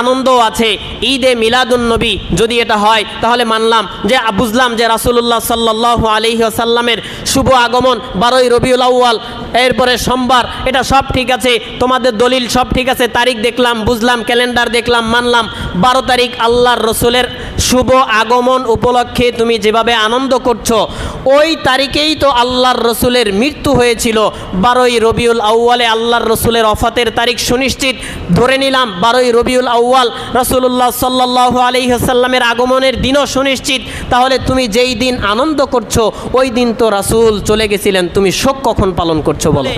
আনন্দ আছে। ঈদে মিলাদুন নবী যদি এটা হয়, তাহলে মানলাম যে, বুঝলাম যে রাসুলুল্লাহ সাল্লাহ আলহি শুভ আগমন বারোই রবিউল আউ্য়াল, এরপরে সোমবার, এটা সব ঠিক আছে, তোমাদের দলিল সব ঠিক আছে, তারিখ দেখলাম, বুঝলাম, ক্যালেন্ডার দেখলাম, মানলাম বারো তারিখ আল্লাহর রসুলের শুভ আগমন উপলক্ষে তুমি যেভাবে আনন্দ করছ, ওই তারিখেই তো আল্লাহর রসুলের মৃত্যু হয়েছিল। বারোই রবিউল আউ্য়ালে আল্লাহর রসুলের অফাতের তারিখ সুনিশ্চিত ধরে নিলাম, বারোই রবিউল আউ্য়াল রসুল্লাহ সাল্লাহ আলহিহাসাল্লামের আগমনের দিনও সুনিশ্চিত। তাহলে তুমি যেই দিন আনন্দ করছ, ওই দিন তো রাসূল চলে গেছিলেন, তুমি শোক কখন পালন করছ বলো?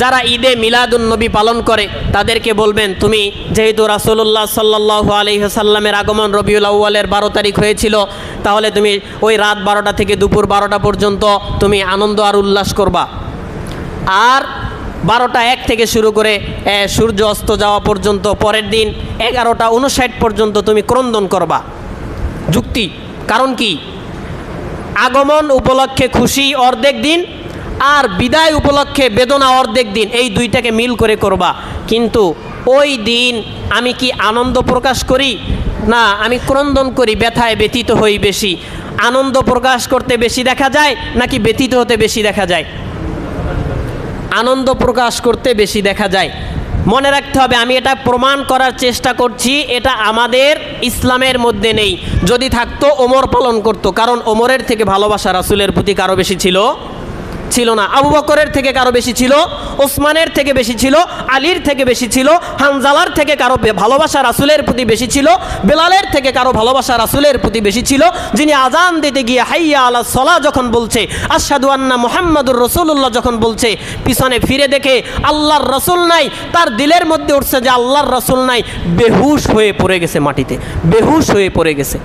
যারা ঈদে মিলাদুন নবী পালন করে, তাদেরকে বলবেন, তুমি যেহেতু রাসূলুল্লাহ সাল্লাহ আলহিহাসাল্লামের আগমন রবিউল আউ্য়ালের বারো তারিখ হয়েছিল। তাহলে তুমি ওই রাত বারোটা থেকে দুপুর বারোটা পর্যন্ত তুমি আনন্দ আর উল্লাস করবা। আর বারোটা এক থেকে শুরু করে সূর্য অস্ত যাওয়া পর্যন্ত, পরের দিন এগারোটা উনষাট পর্যন্ত তুমি ক্রন্দন করবা। যুক্তি। কারণ কি? আগমন উপলক্ষে খুশি অর্ধেক দিন আর বিদায় উপলক্ষে বেদনা অর্ধেক দিন, এই দুইটাকে মিল করে করবা। কিন্তু ওই দিন আমি কি আনন্দ প্রকাশ করি? না, আমি ক্রন্দন করি, ব্যথায় ব্যতীত হই বেশি। আনন্দ প্রকাশ করতে বেশি দেখা যায় নাকি ব্যতীত হতে বেশি দেখা যায়? আনন্দ প্রকাশ করতে বেশি দেখা যায়। মনে রাখতে হবে, আমি এটা প্রমাণ করার চেষ্টা করছি, এটা আমাদের ইসলামের মধ্যে নেই। যদি থাকতো, ওমর পালন করতো, কারণ ওমরের থেকে ভালোবাসা রাসুলের প্রতি কারও বেশি ছিল ছিল না। আবু বকরের থেকে কারও বেশি ছিল, ওসমানের থেকে বেশি ছিল, আলীর থেকে বেশি ছিল, হানজালার থেকে কারও ভালোবাসা রাসুলের প্রতি বেশি ছিল, বেলালের থেকে কারও ভালোবাসা রাসুলের প্রতি বেশি ছিল, যিনি আজান দিতে গিয়ে হাইয়া আলা সলা যখন বলছে আশাদু আন্না মোহাম্মদুর রসুল্লাহ যখন বলছে, পিছনে ফিরে দেখে আল্লাহর রসুল নাই, তার দিলের মধ্যে উঠছে যে আল্লাহর রসুল নাই, বেহুশ হয়ে পড়ে গেছে মাটিতে, বেহুশ হয়ে পড়ে গেছে।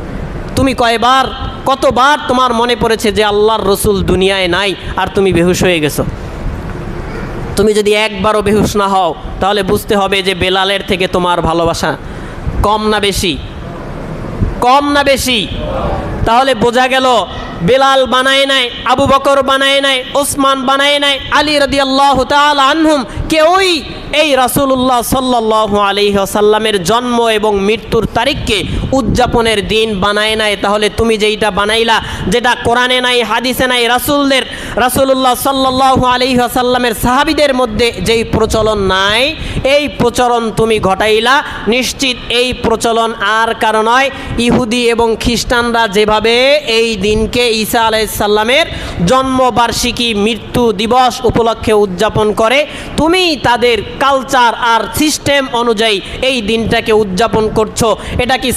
তুমি কয়বার, কতবার তোমার মনে পড়েছে যে আল্লাহর রসুল দুনিয়ায় নাই আর তুমি বেহুশ হয়ে গেছো? তুমি যদি একবারও বেহুশ না হও, তাহলে বুঝতে হবে যে বেলালের থেকে তোমার ভালোবাসা কম না বেশি। কম না বেশি। তাহলে বোঝা গেল, বেলাল বানায় নাই, আবু বকর বানায় নাই, ওসমান বানায় নাই, আলী রদি আল্লাহ আনহুম, কেউই এই রাসুল্লাহ সাল্লাহ আলী আসাল্লামের জন্ম এবং মৃত্যুর তারিখকে উদযাপনের দিন বানায় নাই। তাহলে তুমি যেইটা বানাইলা, যেটা কোরআনে নাই, হাদিসে নাই, রাসুলদের রাসুল্লাহ সাল্লাহ আলী আসাল্লামের সাহাবিদের মধ্যে যেই প্রচলন নাই, এই প্রচলন তুমি ঘটাইলা। নিশ্চিত এই প্রচলন আর কারণ নয়। ইহুদি এবং খ্রিস্টানরা যেভাবে এই দিনকে ঈসা আলাইসাল্লামের জন্মবার্ষিকী মৃত্যু দিবস উপলক্ষে উদযাপন করে, তুমি তাদের কালচার আর সিস্টেম অনুযায়ী এই দিনটাকে উদযাপন করছ। এটা কি